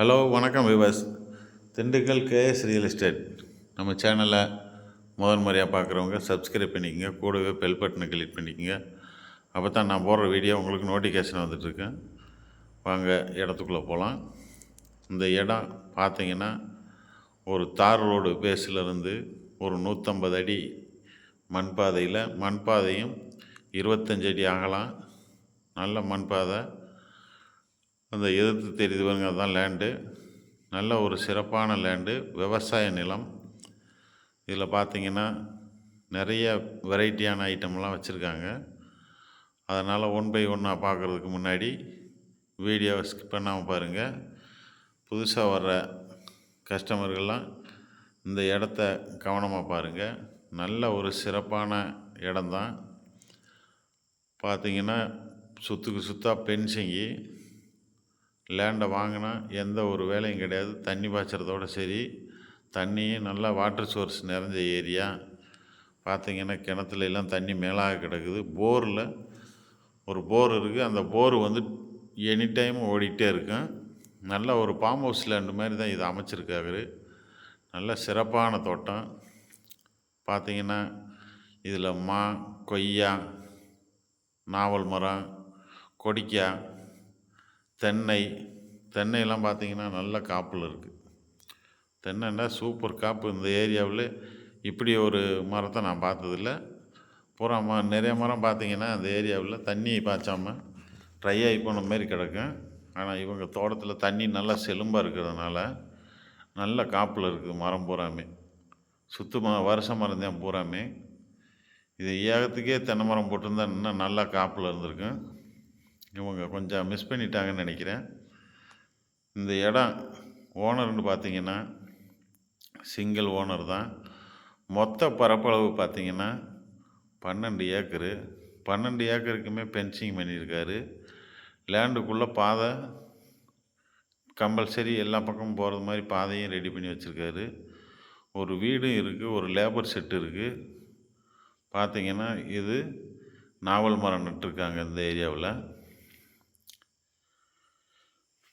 Hello வணக்கம் Vivas Dindigul KS real estate. நம்ம சேனலை முதல் முறையாக பார்க்குறவங்க சப்ஸ்கிரைப் பண்ணிக்கங்க. கூடவே பெல் பட்டனை கிளிக் பண்ணிக்கங்க. அப்போ தான் நான் போடுற வீடியோ உங்களுக்கு நோட்டிஃபிகேஷன் வந்துட்டுருக்கேன் வாங்க இடத்துக்குள்ளே போகலாம். இந்த இடம் பார்த்தீங்கன்னா ஒரு தார் ரோடு பேஸிலிருந்து ஒரு நூற்றம்பது அடி மண் பாதையில் மண் பாதையும் இருபத்தஞ்சடி அடி நல்ல மண் பாதை அந்த எதிர்த்து தெரியுது தான் அதுதான் லேண்டு நல்ல ஒரு சிறப்பான லேண்டு விவசாய நிலம். இதில் பார்த்தீங்கன்னா நிறைய வெரைட்டியான ஐட்டம்லாம் வச்சுருக்காங்க. அதனால் ஒன் பை ஒன்னாக பார்க்குறதுக்கு முன்னாடி வீடியோவை ஸ்கிப் பண்ணாமல் பாருங்கள் புதுசாக வர்ற கஸ்டமர்கள்லாம் இந்த இடத்த கவனமாக பாருங்கள் நல்ல ஒரு சிறப்பான இடம்தான். பார்த்தீங்கன்னா சுற்றுக்கு சுத்தாக பென்சிங்கி லேண்டை வாங்கினா எந்த ஒரு வேலையும் கிடையாது. தண்ணி பாய்ச்சறதோட சரி. தண்ணியும் நல்லா வாட்டர் சோர்ஸ் நிறைஞ்ச ஏரியா பார்த்திங்கன்னா கிணத்துல எல்லாம் தண்ணி மேலாக கிடக்குது. போரில் ஒரு போர் இருக்குது அந்த போர் வந்து எனி டைம் ஓடிக்கிட்டே இருக்கும். நல்ல ஒரு பாம் ஹவுஸ் லேண்டு மாதிரி தான் இது அமைச்சிருக்காரு. நல்ல சிறப்பான தோட்டம். பார்த்தீங்கன்னா இதில் மா கொய்யா நாவல் மரம் கொடிக்காய் தென்னை தென்னையெல்லாம் பார்த்தீங்கன்னா நல்ல காப்பில் இருக்குது தென்னைன்னா சூப்பர் காப்பு இந்த ஏரியாவில். இப்படி ஒரு மரத்தை நான் பார்த்ததில்ல. பூரா ம நிறைய மரம் பார்த்தீங்கன்னா அந்த ஏரியாவில் தண்ணி பாய்ச்சாமல் ட்ரை ஆகி போன மாதிரி கிடக்கும் ஆனால் இவங்க தோட்டத்தில் தண்ணி நல்லா செலும்பாக இருக்கிறதுனால நல்ல காப்பில் இருக்குது மரம் பூராமே. சுத்தமாக வருஷ மரம் தான் பூராமே. இது ஏகத்துக்கே தென்னை மரம் போட்டிருந்தா இன்னும் நல்லா காப்பில் இருந்திருக்கும். இவங்க கொஞ்சம் மிஸ் பண்ணிட்டாங்கன்னு நினைக்கிறேன். இந்த இடம் ஓனர்னு பார்த்தீங்கன்னா சிங்கிள் ஓனர் தான். மொத்த பரப்பளவு பார்த்திங்கன்னா பன்னெண்டு ஏக்கரு. பன்னெண்டு ஏக்கருக்குமே பென்சிங் பண்ணியிருக்காரு. லேண்டுக்குள்ளே பாதை கம்பல்சரி எல்லா பக்கமும் போகிறது மாதிரி பாதையும் ரெடி பண்ணி வச்சுருக்காரு. ஒரு வீடும் இருக்குது ஒரு லேபர் செட்டு இருக்குது பார்த்திங்கன்னா இது நாவல் மரம் நட்டுருக்காங்க இந்த ஏரியாவில்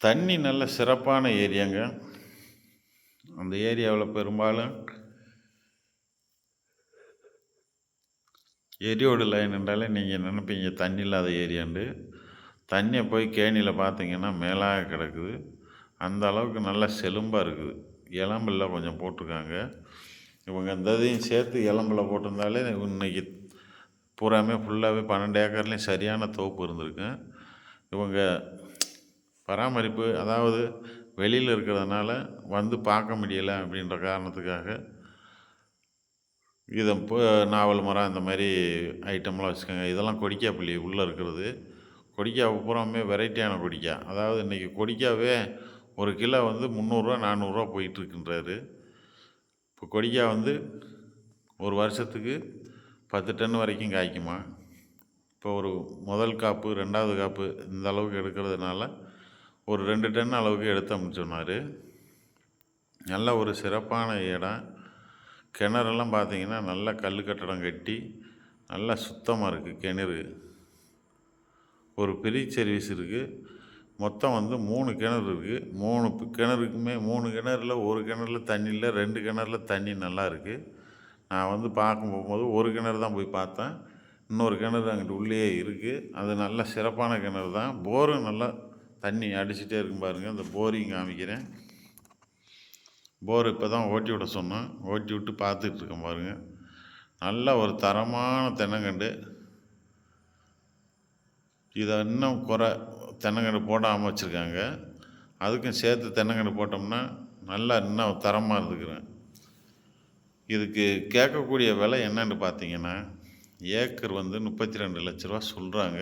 தண்ணி நல்ல சிறப்பான ஏரியாங்க. அந்த ஏரியாவில் பெரும்பாலும் எரியோடு லைன் என்றாலே நீங்கள் நினைப்பீங்க? தண்ணி இல்லாத ஏரியாண்டு தண்ணியை போய் கேணியில் பார்த்தீங்கன்னா மேலாக கிடக்குது. அந்த அளவுக்கு நல்லா செலும்பாக இருக்குது. இளம்பில் கொஞ்சம் போட்டிருக்காங்க இவங்க இந்த இதையும் சேர்த்து இளம்பில் போட்டிருந்தாலே இன்னைக்கு பூராமே ஃபுல்லாகவே பன்னெண்டு ஏக்கர்லேயும் சரியான தோப்பு இருந்திருக்கு. இவங்க பராமரிப்பு அதாவது வெளியில் இருக்கிறதுனால வந்து பார்க்க முடியலை அப்படின்ற காரணத்துக்காக இதை இப்போ நாவல் மரம் இந்த மாதிரி ஐட்டம்லாம் வச்சுக்கோங்க. இதெல்லாம் கொடிக்காப்புள்ளி உள்ளே இருக்கிறது. கொடிக்காய் பூராமே வெரைட்டியான கொடிக்காய் அதாவது இன்றைக்கி கொடிக்காவே ஒரு கிலோ வந்து முந்நூறுரூவா நானூறுரூவா போயிட்டுருக்குன்றாரு. இப்போ கொடிக்காய் வந்து ஒரு வருஷத்துக்கு பத்து டன் வரைக்கும் காய்க்குமா? இப்போ ஒரு முதல் காப்பு ரெண்டாவது காப்பு இந்த அளவுக்கு எடுக்கிறதுனால ஒரு ரெண்டு டன் அளவுக்கு எடுத்தோம்னு சொன்னார். நல்ல ஒரு சிறப்பான இடம். கிணறெல்லாம் பார்த்தீங்கன்னா நல்ல கல் கட்டடம் கட்டி நல்லா சுத்தமாக இருக்குது கிணறு. ஒரு பெரிய சர்வீஸ் இருக்குது மொத்தம் வந்து மூணு கிணறு இருக்குது மூணு கிணறுக்குமே மூணு கிணறுல ஒரு கிணறுல தண்ணி இல்லை ரெண்டு கிணறுல தண்ணி நல்லா இருக்குது நான் வந்து பார்க்க போகும்போது ஒரு கிணறு தான் போய் பார்த்தேன். இன்னொரு கிணறு அங்கிட்டு உள்ளேயே இருக்குது அது நல்ல சிறப்பான கிணறு தான். போரும் நல்லா தண்ணி அடிச்சிட்டே இருக்கும் பாருங்கள் அந்த போரிங் காமிக்கிறேன். போர் இப்போ தான் ஓட்டி விட சொன்னோம் ஓட்டி விட்டு பார்த்துட்ருக்கேன் பாருங்கள் நல்ல ஒரு தரமான தென்னங்கண்டு. இதை இன்னும் குறை தென்னங்கண்டு போடாமல் வச்சுருக்காங்க. அதுக்கும் சேர்த்து தென்னங்கண்டு போட்டோம்னா நல்லா இன்னும் தரமாக இருந்துக்கிறேன். இதுக்கு கேட்கக்கூடிய விலை என்னன்னு பார்த்தீங்கன்னா ஏக்கர் வந்து முப்பத்தி ரெண்டு லட்ச ரூபா சொல்கிறாங்க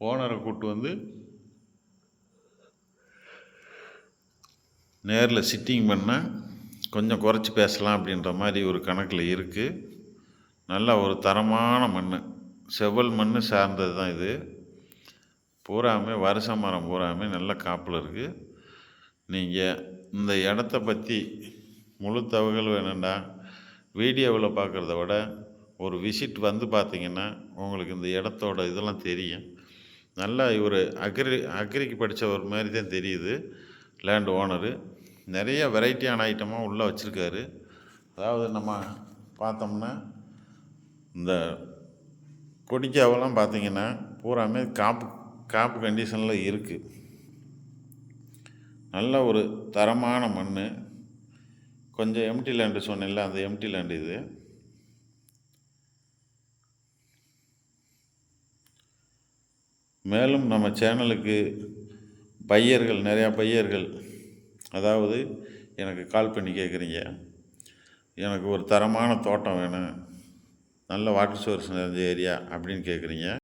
ஓனரை கூட்டு வந்து நேரில் சிட்டிங் பண்ணால் கொஞ்சம் குறைச்சி பேசலாம் அப்படின்ற மாதிரி ஒரு கணக்கில் இருக்குது நல்ல ஒரு தரமான மண் செவ்வல் மண் சார்ந்தது தான் இது. பூராமே வருஷ மரம் பூராமே நல்ல காப்பில் இருக்குது நீங்கள் இந்த இடத்த பற்றி முழு தகவல் வேணும்டா வீடியோவில் பார்க்குறத விட ஒரு விசிட் வந்து பார்த்தீங்கன்னா உங்களுக்கு இந்த இடத்தோட இதெல்லாம் தெரியும். நல்லா இவர் அக்ரி அக்ரிக்கு படித்த ஒரு மாதிரி தான் தெரியுது. லேண்ட் ஓனரு நிறைய வெரைட்டியான ஐட்டமாக உள்ளே வச்சுருக்காரு. அதாவது நம்ம பார்த்தோம்னா இந்த கொடிக்காவெல்லாம் பார்த்தீங்கன்னா பூராமே காப்பு காப்பு கண்டிஷனில் இருக்குது நல்ல ஒரு தரமான மண் கொஞ்சம் எம்டி லேண்டு சொன்னேன்ல அந்த எம்டி லேண்டு இது. மேலும் நம்ம சேனலுக்கு பையர்கள் நிறையா பையர்கள். அதாவது எனக்கு கால் பண்ணி கேட்குறீங்க. எனக்கு ஒரு தரமான தோட்டம் வேணும். நல்ல வாட்டர் சோர்ஸ் நிறைஞ்ச ஏரியா அப்படின்னு கேட்குறீங்க.